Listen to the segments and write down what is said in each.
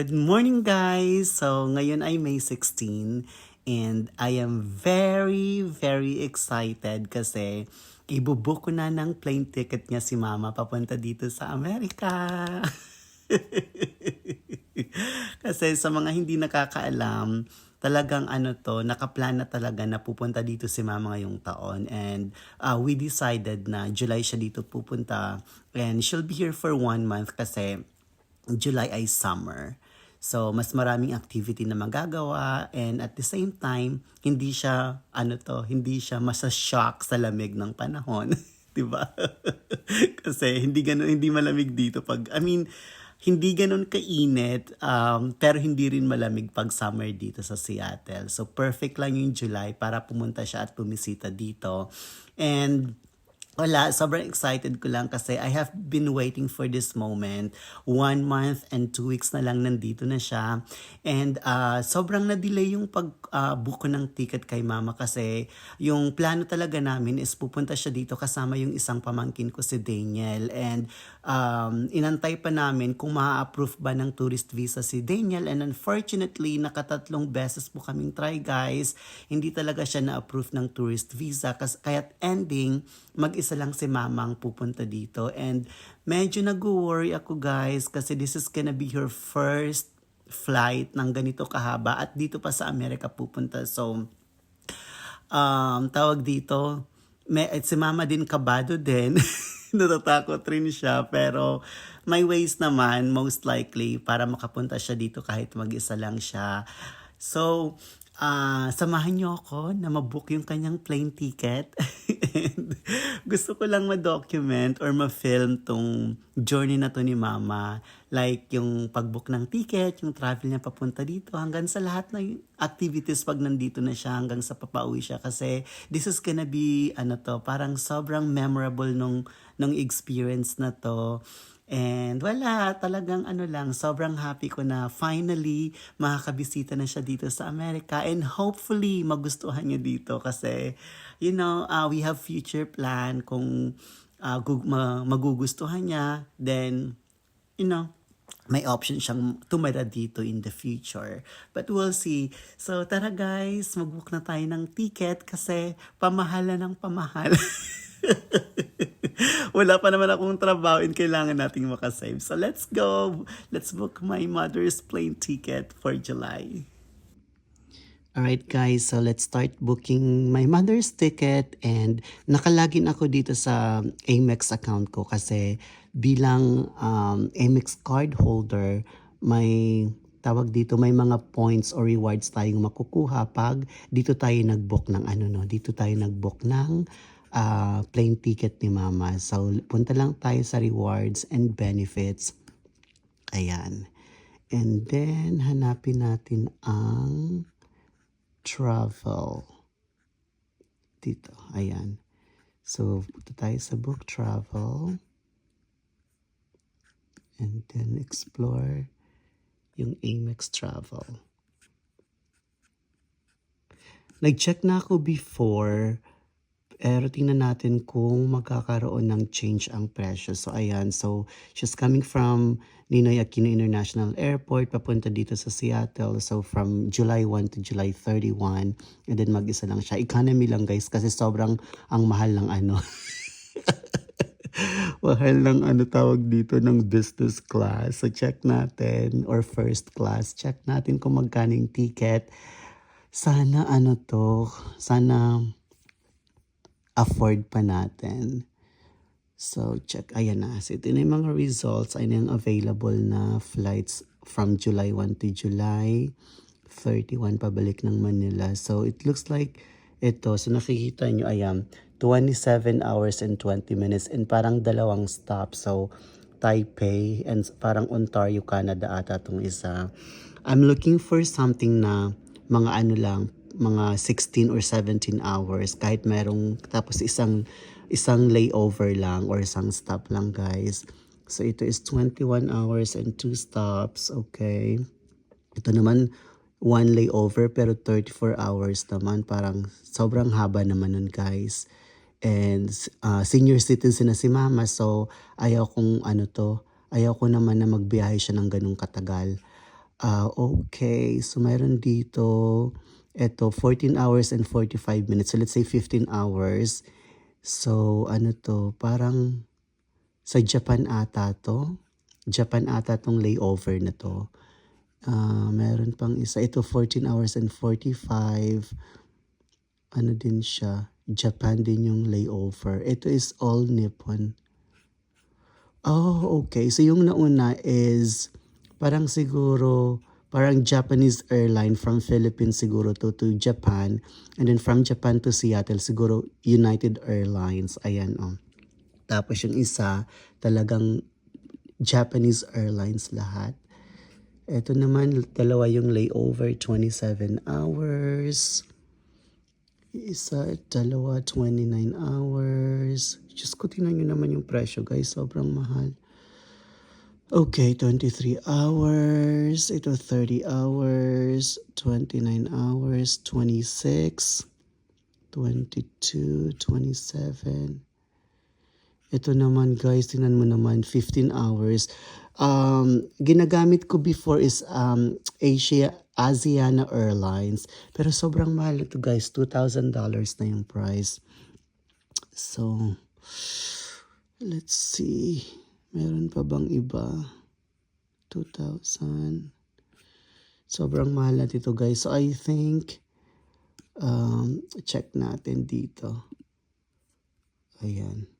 Good morning guys! So ngayon ay May 16 and I am very very excited kasi ibubook ko na ng plane ticket niya si mama papunta dito sa Amerika. kasi sa mga hindi nakakaalam, talagang ano to, nakaplan na talaga na pupunta dito si mama ngayong taon and uh, we decided na July siya dito pupunta and she'll be here for one month kasi July ay summer. So, mas maraming activity na magagawa and at the same time, hindi siya, ano to, hindi siya masashock sa lamig ng panahon. 'Di ba? Kasi hindi ganun, hindi malamig dito pag, I mean, hindi ganun kainit, um, pero hindi rin malamig pag summer dito sa Seattle. So, perfect lang yung July para pumunta siya at pumisita dito. And, wala, sobrang excited ko lang kasi I have been waiting for this moment. One month and two weeks na lang nandito na siya. And uh, sobrang na-delay yung pag-book ko ng ticket kay mama kasi yung plano talaga namin is pupunta siya dito kasama yung isang pamangkin ko si Daniel. And um, inantay pa namin kung ma-approve ba ng tourist visa si Daniel. And unfortunately, nakatatlong beses po kaming try guys. Hindi talaga siya na-approve ng tourist visa. Kasi, kaya't ending, mag-isa lang si mamang pupunta dito. And medyo nag-worry ako guys kasi this is gonna be her first flight ng ganito kahaba at dito pa sa Amerika pupunta. So, um, tawag dito, may, at si mama din kabado din. Natatakot rin siya pero may ways naman most likely para makapunta siya dito kahit mag-isa lang siya. So, ah samahan niyo ako na mabook yung kanyang plane ticket. And gusto ko lang ma-document or ma-film tong journey na to ni mama. Like yung pag-book ng ticket, yung travel niya papunta dito, hanggang sa lahat ng activities pag nandito na siya, hanggang sa papauwi siya. Kasi this is gonna be, ano to, parang sobrang memorable nung, nung experience na to. And wala, talagang ano lang, sobrang happy ko na finally makakabisita na siya dito sa Amerika and hopefully magustuhan niya dito kasi you know, uh, we have future plan kung uh, gug- ma- magugustuhan niya, then you know, may option siyang tumira dito in the future. But we'll see. So tara guys, mag-book na tayo ng ticket kasi pamahala ng pamahal. Wala pa naman akong trabaho and kailangan nating makasave. So let's go. Let's book my mother's plane ticket for July. Alright guys, so let's start booking my mother's ticket and nakalagin ako dito sa Amex account ko kasi bilang um, Amex card holder, may tawag dito, may mga points or rewards tayong makukuha pag dito tayo nag-book ng ano no, dito tayo nag-book ng uh, plane ticket ni mama. So punta lang tayo sa rewards and benefits. Ayan. And then hanapin natin ang travel. Dito, ayan. So, punta tayo sa book travel. And then explore yung Amex travel. Nag-check na ako before, pero tingnan natin kung magkakaroon ng change ang presyo. So, ayan. So, she's coming from Ninoy Aquino International Airport papunta dito sa Seattle. So, from July 1 to July 31. And then, mag-isa lang siya. Economy lang, guys, kasi sobrang ang mahal ng ano. mahal ng ano tawag dito ng business class. So, check natin. Or first class. Check natin kung magkano yung ticket. Sana ano to, sana afford pa natin. So, check. Ayan na. So, ito na yung mga results. Ayan yung available na flights from July 1 to July 31 pabalik ng Manila. So, it looks like ito. So, nakikita nyo, ayan, 27 hours and 20 minutes and parang dalawang stop. So, Taipei and parang Ontario, Canada ata itong isa. I'm looking for something na mga ano lang, mga 16 or 17 hours kahit merong tapos isang isang layover lang or isang stop lang guys. So ito is 21 hours and 2 stops, okay. Ito naman one layover pero 34 hours naman parang sobrang haba naman nun guys. And uh, senior citizen na si mama so ayaw kong ano to, ayaw ko naman na magbiyahe siya ng ganung katagal. Ah, okay. So, mayroon dito, eto, 14 hours and 45 minutes. So, let's say 15 hours. So, ano to, parang sa Japan ata to. Japan ata tong layover na to. Ah, meron pang isa. Ito, 14 hours and 45. Ano din siya. Japan din yung layover. Ito is all Nippon. Oh, okay. So yung nauna is parang siguro parang Japanese airline from Philippines siguro to to Japan and then from Japan to Seattle siguro United Airlines. Ayan oh. Tapos yung isa talagang Japanese Airlines lahat. Ito naman dalawa yung layover 27 hours. Isa, dalawa, 29 hours. Diyos ko, tingnan nyo naman yung presyo, guys. Sobrang mahal. Okay, 23 hours. Ito, 30 hours. 29 hours. 26. 22, 27. Ito naman, guys, tingnan mo naman, 15 hours. Um, ginagamit ko before is um, Asia, Asiana Airlines. Pero sobrang mahal ito, guys. $2,000 na yung price. So, let's see. Meron pa bang iba? 2,000. Sobrang mahal na dito, guys. So, I think, um, check natin dito. Ayan.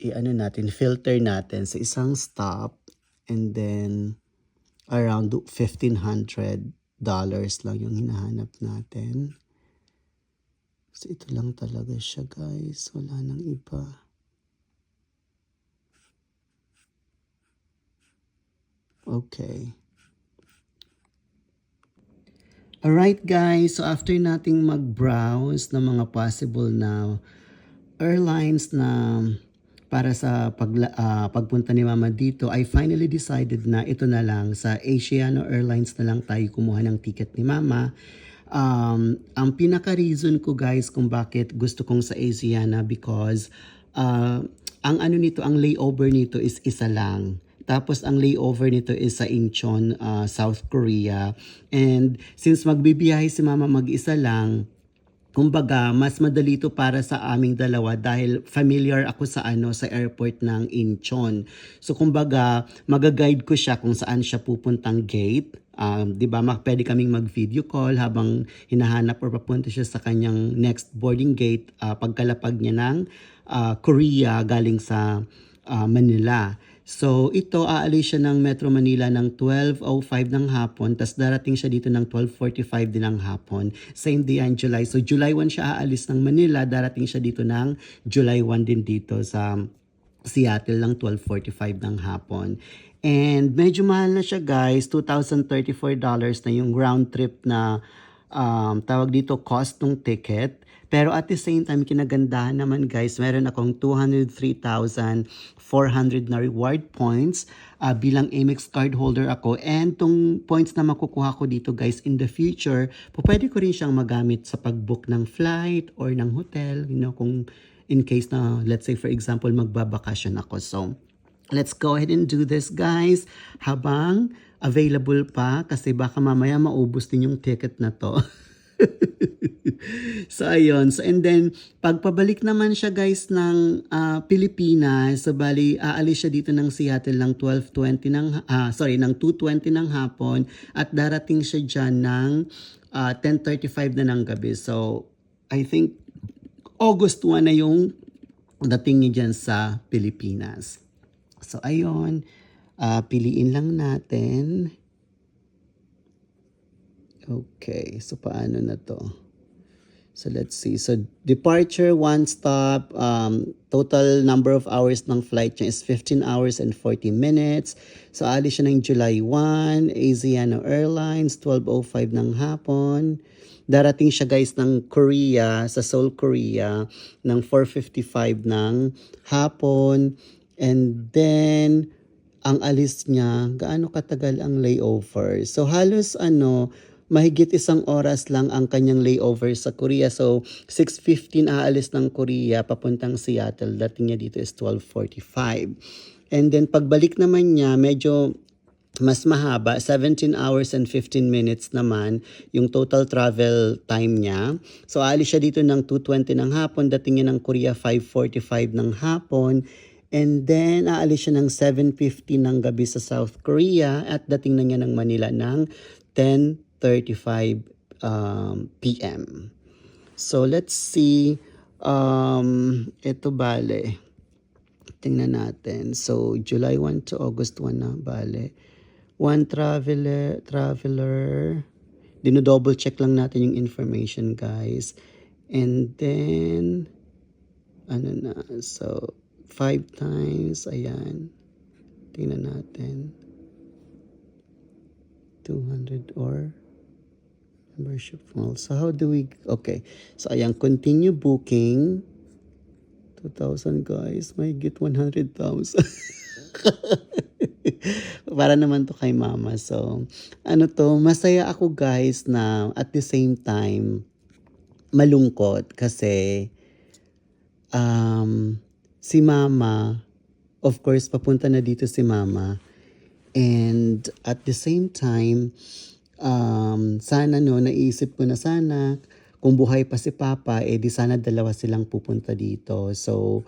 I-ano natin, filter natin sa isang stop and then around $1,500 lang yung hinahanap natin. So, ito lang talaga siya, guys. Wala nang iba. Okay. Alright guys, so after nating mag-browse ng mga possible na airlines na para sa pag, ah, pagpunta ni Mama dito, I finally decided na ito na lang sa Asiano Airlines na lang tayo kumuha ng ticket ni Mama. Um, ang pinaka-reason ko guys kung bakit gusto kong sa Asiana because ah, ang ano nito, ang layover nito is isa lang. Tapos ang layover nito is sa Incheon, ah, South Korea. And since magbibiyahe si Mama mag-isa lang, kumbaga mas madali to para sa aming dalawa dahil familiar ako sa ano sa airport ng Incheon. So kumbaga magaguide ko siya kung saan siya pupuntang gate. Um, 'di ba? Pwede kaming mag-video call habang hinahanap or papunta siya sa kanyang next boarding gate ah, pagkalapag niya ng ah, Korea galing sa ah, Manila. So ito aalis siya ng Metro Manila ng 12.05 ng hapon tapos darating siya dito ng 12.45 din ng hapon. Same day yan July. So July 1 siya aalis ng Manila, darating siya dito ng July 1 din dito sa Seattle ng 12.45 ng hapon. And medyo mahal na siya guys, $2,034 na yung round trip na um, tawag dito cost ng ticket. Pero at the same time, kinagandahan naman guys, meron akong 203,400 na reward points ah, bilang Amex card holder ako. And tong points na makukuha ko dito guys in the future, po pwede ko rin siyang magamit sa pag-book ng flight or ng hotel, you know, kung in case na, let's say for example, magbabakasyon ako. So, let's go ahead and do this guys habang available pa kasi baka mamaya maubos din yung ticket na to. so ayun so and then pagpabalik naman siya guys ng ah, Pilipinas so bali aalis siya dito ng Seattle ng 12:20 ng ah, sorry ng 2:20 ng hapon at darating siya diyan ng ah, 10:35 na ng gabi so I think August 1 na yung dating niya dyan sa Pilipinas. So, ayun. ah, piliin lang natin. Okay. So, paano na to? So, let's see. So, departure, one stop. Um, total number of hours ng flight niya is 15 hours and 40 minutes. So, alis siya ng July 1. Asiana Airlines, 12.05 ng hapon. Darating siya guys ng Korea, sa Seoul, Korea, ng 4.55 ng hapon. And then, ang alis niya, gaano katagal ang layover? So halos ano, mahigit isang oras lang ang kanyang layover sa Korea. So 6.15 aalis ng Korea papuntang Seattle. Dating niya dito is 12.45. And then pagbalik naman niya, medyo mas mahaba, 17 hours and 15 minutes naman yung total travel time niya. So aalis siya dito ng 2.20 ng hapon, dating niya ng Korea 5.45 ng hapon. And then aalis siya ng 7.50 ng gabi sa South Korea at dating na niya ng Manila ng 10.35 um, p.m. So let's see, um, ito bale. Tingnan natin. So July 1 to August 1 na bale. One traveler, traveler. Dino-double check lang natin yung information, guys. And then, ano na, so, five times, ayan. Tingnan natin. 200 or membership full. So, how do we, okay. So, ayan, continue booking. 2,000 guys, may get 100,000. Para naman to kay mama. So, ano to, masaya ako guys na at the same time, malungkot kasi um, si mama, of course, papunta na dito si mama. And at the same time, um, sana no, naisip ko na sana, kung buhay pa si Papa, eh di sana dalawa silang pupunta dito. So,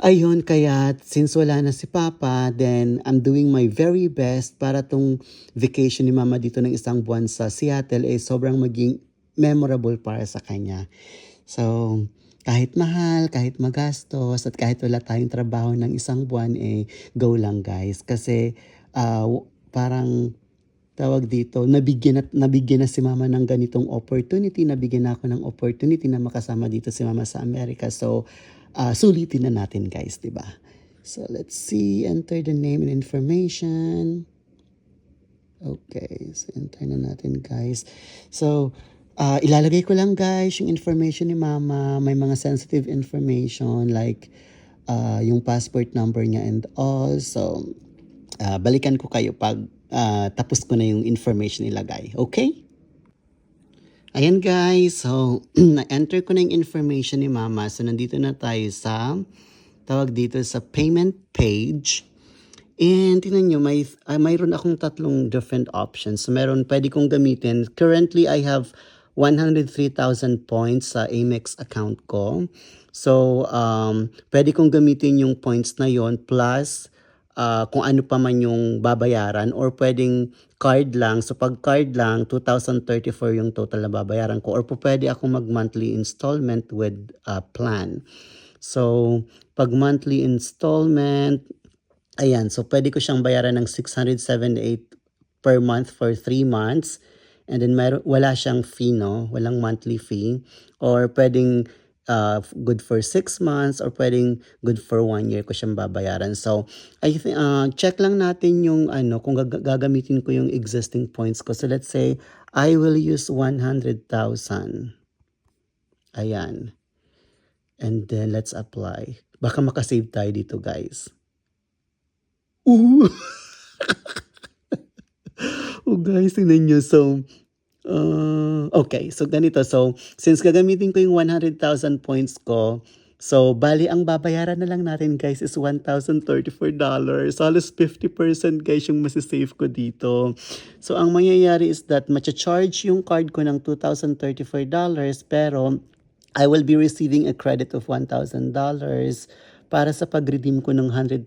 ayun, kaya since wala na si Papa, then I'm doing my very best para tong vacation ni Mama dito ng isang buwan sa Seattle eh sobrang maging memorable para sa kanya. So, kahit mahal, kahit magastos, at kahit wala tayong trabaho ng isang buwan, eh, go lang guys. Kasi, ah, parang tawag dito, nabigyan at nabigyan na si mama ng ganitong opportunity, nabigyan na ako ng opportunity na makasama dito si mama sa Amerika. So, uh, sulitin na natin guys, di ba? So, let's see, enter the name and information. Okay, so enter na natin guys. So, uh, ilalagay ko lang guys yung information ni mama, may mga sensitive information like uh, yung passport number niya and all. So, uh, balikan ko kayo pag uh, tapos ko na yung information ilagay. Okay? Ayan guys, so na-enter ko na yung information ni mama. So nandito na tayo sa, tawag dito sa payment page. And tingnan nyo, may, uh, mayroon akong tatlong different options. So meron, pwede kong gamitin. Currently, I have 103,000 points sa Amex account ko. So, um, pwede kong gamitin yung points na yon plus uh, kung ano pa man yung babayaran or pwedeng card lang. So pag card lang, 2,034 yung total na babayaran ko or pwede ako mag monthly installment with uh, plan. So pag monthly installment, ayan, so pwede ko siyang bayaran ng 678 per month for 3 months. And then mayroon, wala siyang fee, no? Walang monthly fee. Or pwedeng uh, good for 6 months or pwedeng good for 1 year ko siyang babayaran. So, I think, uh, check lang natin yung ano, kung gag- gagamitin ko yung existing points ko. So, let's say, I will use 100,000. Ayan. And then, let's apply. Baka makasave tayo dito, guys. Ooh! oh, guys, tingnan nyo. So, Uh, okay, so ganito. So, since gagamitin ko yung 100,000 points ko, so bali ang babayaran na lang natin guys is $1,034. So, halos 50% guys yung masisave ko dito. So, ang mangyayari is that macha-charge yung card ko ng $2,034 pero I will be receiving a credit of $1,000 para sa pag-redeem ko ng 100,000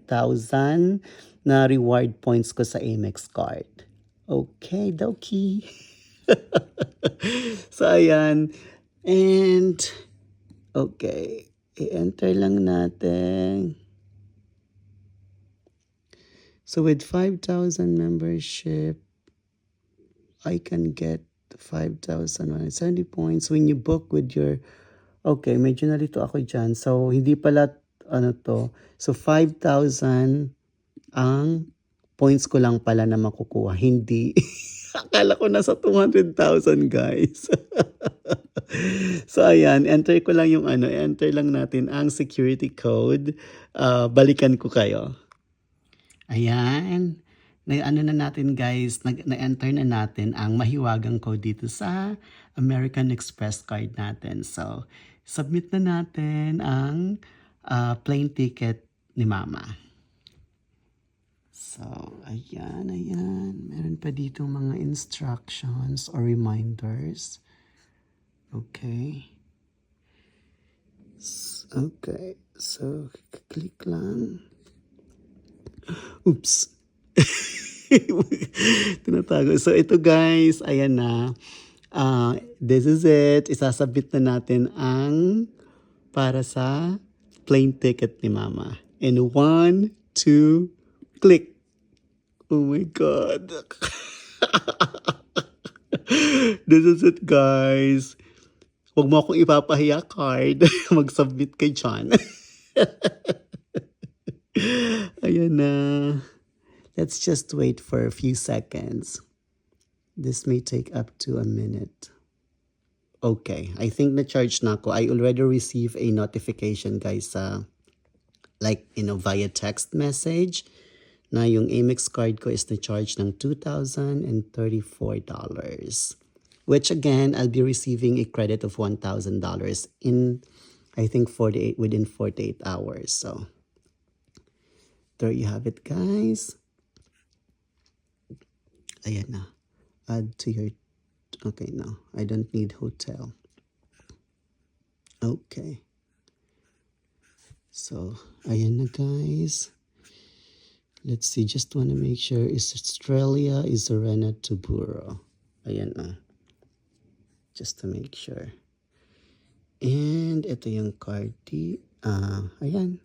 na reward points ko sa Amex card. Okay, dokie. so, ayan. And, okay. I-enter lang natin. So, with 5,000 membership, I can get 5,170 points when you book with your... Okay, medyo nalito ako dyan. So, hindi pala, ano to. So, 5,000 ang points ko lang pala na makukuha. Hindi... Akala ko nasa 200,000 guys. so ayan, enter ko lang yung ano, enter lang natin ang security code. Uh, balikan ko kayo. Ayan. Na, ano na natin guys, na-enter na natin ang mahiwagang code dito sa American Express card natin. So, submit na natin ang uh, plane ticket ni Mama. So, ayan, ayan. Meron pa dito mga instructions or reminders. Okay. Okay. So, click lang. Oops. Tinatago. So, ito guys, ayan na. Ah, this is it. Isasabit na natin ang para sa plane ticket ni Mama. In one, two, click. Oh my God. this is it, guys. Huwag mo akong ipapahiya card. Mag-submit kay John. Ayan na. Let's just wait for a few seconds. This may take up to a minute. Okay, I think na-charge na ako. I already received a notification, guys, sa like, you know, via text message na yung Amex card ko is na-charge ng $2,034. Which again, I'll be receiving a credit of $1,000 in, I think, 48, within 48 hours. So, there you have it, guys. Ayan na. Add to your, okay, no. I don't need hotel. Okay. So, ayan na, guys. Let's see, just want to make sure is Australia, is Serena to Buro. Ayan na. Just to make sure. And ito yung card. di- Ah, ayan.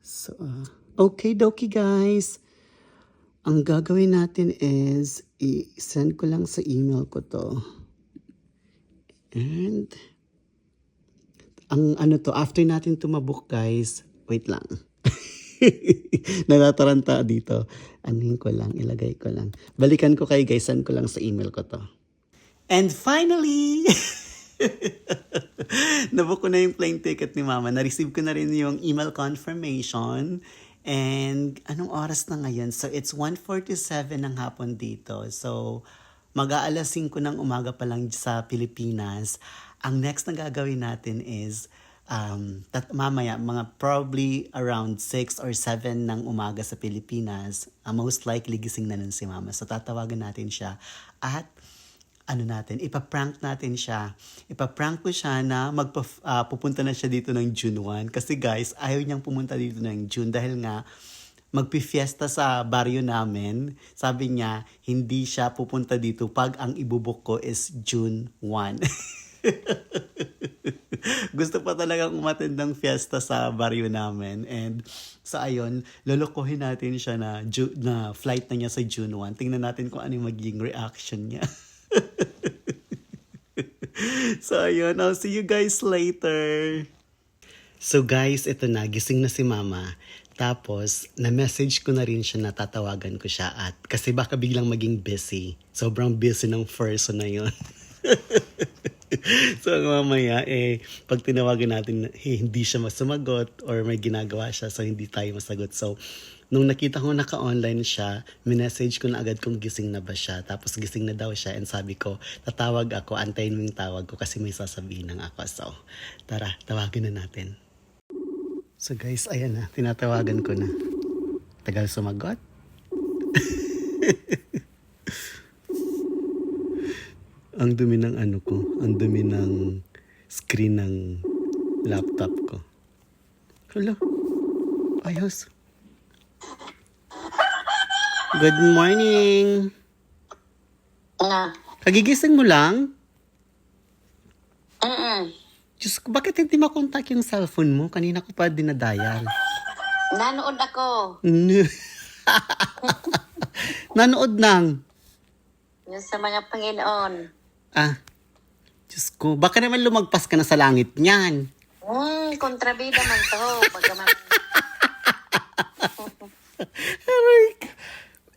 So, ah, okay, dokie guys. Ang gagawin natin is, i-send ko lang sa email ko to. And, ang ano to, after natin tumabok guys, wait lang. Natataranta dito. Anin ko lang, ilagay ko lang. Balikan ko kay guys, send ko lang sa email ko to. And finally, nabook ko na yung plane ticket ni mama. Na-receive ko na rin yung email confirmation. And anong oras na ngayon? So it's 1.47 ng hapon dito. So mag-aalas 5 ng umaga pa lang sa Pilipinas. Ang next na gagawin natin is um, tat- mamaya, mga probably around 6 or 7 ng umaga sa Pilipinas, uh, most likely gising na nun si mama. So tatawagan natin siya at ano natin, ipaprank natin siya. Ipaprank ko siya na magpa, pupunta na siya dito ng June 1. Kasi guys, ayaw niyang pumunta dito ng June dahil nga magpi-fiesta sa baryo namin. Sabi niya, hindi siya pupunta dito pag ang ibubuk ko is June 1. Gusto pa talagang umattend ng fiesta sa baryo namin. And so ayun, lolokohin natin siya na, Ju- na flight na niya sa June 1. Tingnan natin kung ano yung magiging reaction niya. so ayun, I'll see you guys later. So guys, ito na, gising na si mama. Tapos, na-message ko na rin siya na tatawagan ko siya at kasi baka biglang maging busy. Sobrang busy ng person na yun. so mamaya, eh, pag tinawagan natin, eh, hindi siya masumagot or may ginagawa siya so hindi tayo masagot. So, nung nakita ko naka-online siya, minessage ko na agad kung gising na ba siya. Tapos gising na daw siya and sabi ko, tatawag ako, antayin mo yung tawag ko kasi may sasabihin ng ako. So, tara, tawagin na natin. So guys, ayan na, tinatawagan ko na. Tagal sumagot. ang dumi ng ano ko, ang dumi ng screen ng laptop ko. Hello? Ayos. Good morning. Nga. Kagigising mo lang? Mm-mm. Diyos ko, bakit hindi makontak yung cellphone mo? Kanina ko pa dinadial. Nanood ako. Nanood nang. Yung sa mga Panginoon. Ah, Diyos ko, baka naman lumagpas ka na sa langit niyan. Hmm, kontrabida man to. Pagka man,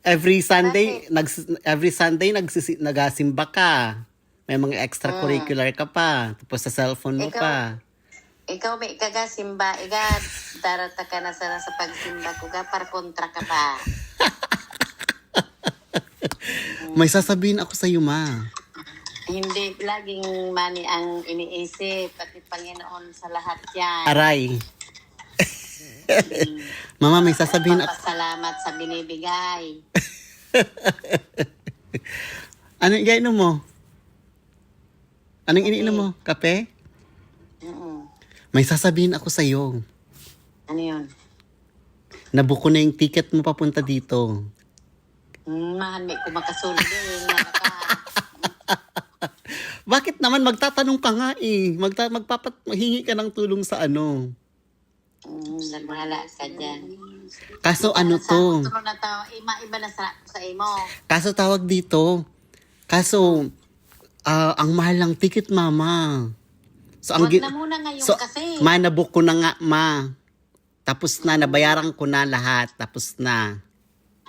Every Sunday, nags, every Sunday nagsisi, nagasimba ka. May mga extracurricular ka pa. Tapos sa cellphone mo Ikaw. pa. ikaw may kagasimba, igat. Darata ka na sana sa pagsimba ko ka, para kontra ka pa. May sasabihin ako sa iyo, ma. Hindi laging mani ang iniisip, pati Panginoon sa lahat yan. Aray. Mama, may sasabihin ako. Papasalamat sa binibigay. Anong iniinom mo? Anong iniinom mo? Kape? Mm-mm. May sasabihin ako sa'yo. Ano yun? Nabuko na yung ticket mo papunta dito. Mm, mahal may kumakasulog din. Bakit naman magtatanong ka nga eh? Magta magpapat maghingi ka ng tulong sa ano. Mm, bahala ka dyan. Kaso ano to? Sa na tao, ima-iba na sa, sa imo. Kaso tawag dito. Kaso ah, ang mahal ng ticket, mama. So ang Huwag gi- na muna ngayon so, kasi. ma nabook ko na nga, ma. Tapos na, nabayaran ko na lahat. Tapos na.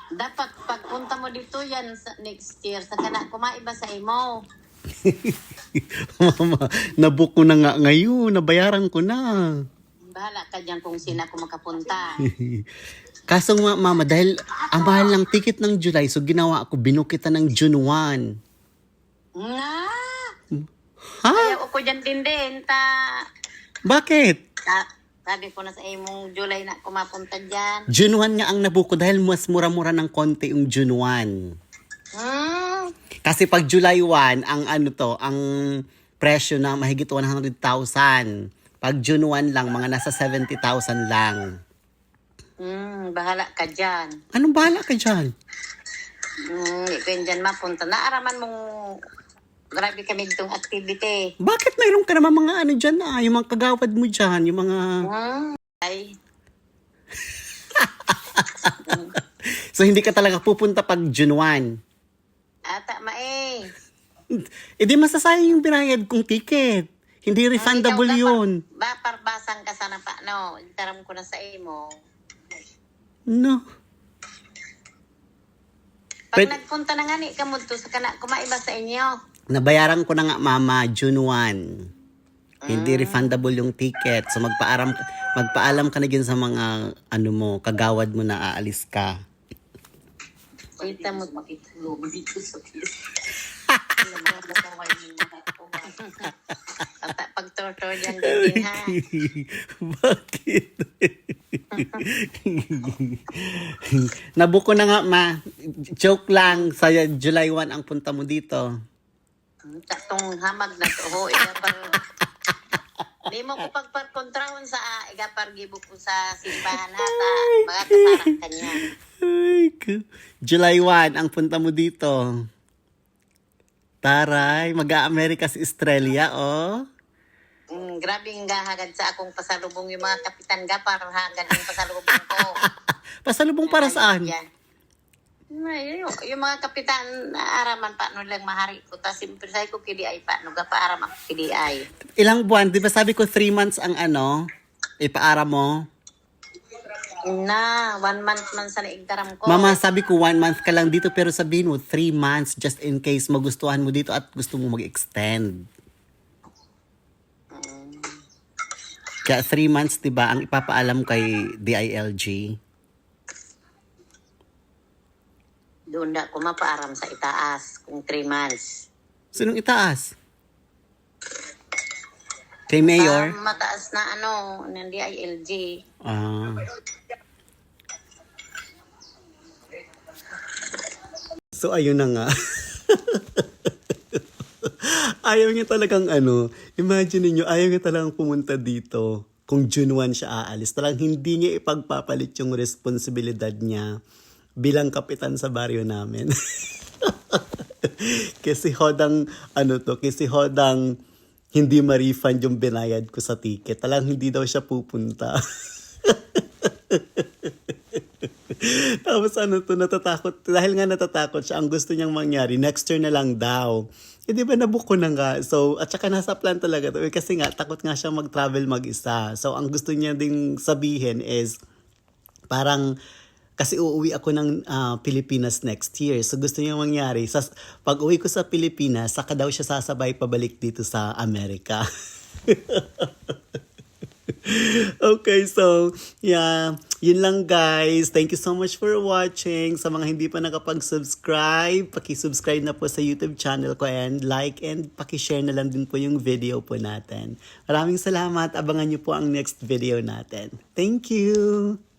Dapat pagpunta mo dito yan sa next year, sa kana kumaiba sa imo. mama, nabook ko na nga ngayon. Nabayaran ko na. Bahala ka dyan kung sino ako makapunta. Kaso nga, mama, dahil ang mahal ng ticket ng July, so ginawa ko, binukita ng June 1. Nga! Ha? Ayaw ko dyan din din. Ta, Bakit? ta, sabi ko na sa imong July na kumapunta dyan. June 1 nga ang nabuko dahil mas mura-mura ng konti yung June 1. Hmm. Kasi pag July 1, ang ano to, ang presyo na mahigit 100,000. Pag June 1 lang, mga nasa 70,000 lang. Hmm, bahala ka dyan. Anong bahala ka dyan? Hmm, ko yun dyan mapunta. Naaraman mong grabe kami itong activity. Bakit mayroon ka naman mga ano dyan na, yung mga kagawad mo dyan, yung mga... Hmm. Ay, So hindi ka talaga pupunta pag June 1. Ata ma eh. E di masasayang yung binayad kong ticket. Hindi refundable Ikaw yun. Ba, parbasan ka sana pa, no? Itaram ko na sa imo. No. Pag Pwede- nagpunta na nga ni kamudto sa kana, kumaiba sa inyo. Nabayaran ko na nga mama June 1. Hindi refundable yung ticket. So magpaaram magpaalam ka na din sa mga ano mo, kagawad mo na aalis ka. Kita mo makitulob dito sa Ata, pag tortor dyan din ha. Bakit? Nabuko na nga ma. Joke lang. Sa July 1 ang punta mo dito. Tatong hamag na to. Ho, igapar. Di mo ko pagpagkontrahon sa ah, igapar gibo ko sa simbahan ha. Ta, mga kasarang kanya. July 1 ang punta mo dito. Taray, mag-Amerika si Australia, oh. Mm, grabe ang gahagad sa akong pasalubong yung mga kapitan gapar hagad yung pasalubong ko. Pasalubong para saan? Yan. Ay, yung, yung mga kapitan na araman pa no lang mahari ko ta simpre say ko kidi ay pa no gapa aram ako kidi ay. Ilang buwan? Di ba sabi ko 3 months ang ano? Ipaara mo? Na, one month man sa naigdaram ko. Mama, sabi ko 1 month ka lang dito pero sabihin mo 3 months just in case magustuhan mo dito at gusto mo mag-extend. Kaya 3 months, di ba, ang ipapaalam kay DILG. Doon na ko mapaaram sa itaas kung 3 months. Sinong itaas? Kay Mayor? Sa mataas na ano, ng DILG. Ah. So ayun na nga. ayaw niya talagang ano, imagine niyo ayaw niya talagang pumunta dito kung June 1 siya aalis. Talagang hindi niya ipagpapalit yung responsibilidad niya bilang kapitan sa baryo namin. kasi hodang, ano to, kasi hodang hindi ma-refund yung binayad ko sa ticket. Talagang hindi daw siya pupunta. Tapos ano to, natatakot. Dahil nga natatakot siya, ang gusto niyang mangyari, next year na lang daw. Eh di ba nabook ko na nga. So, at saka nasa plan talaga to. Eh, kasi nga, takot nga siya mag-travel mag-isa. So, ang gusto niya ding sabihin is, parang, kasi uuwi ako ng ah, Pilipinas next year. So, gusto niya mangyari, sa, pag uwi ko sa Pilipinas, saka daw siya sasabay pabalik dito sa Amerika. okay, so, yeah. Yun lang, guys. Thank you so much for watching. Sa mga hindi pa nakapag-subscribe, paki-subscribe na po sa YouTube channel ko and like and paki-share na lang din po yung video po natin. Maraming salamat. Abangan nyo po ang next video natin. Thank you!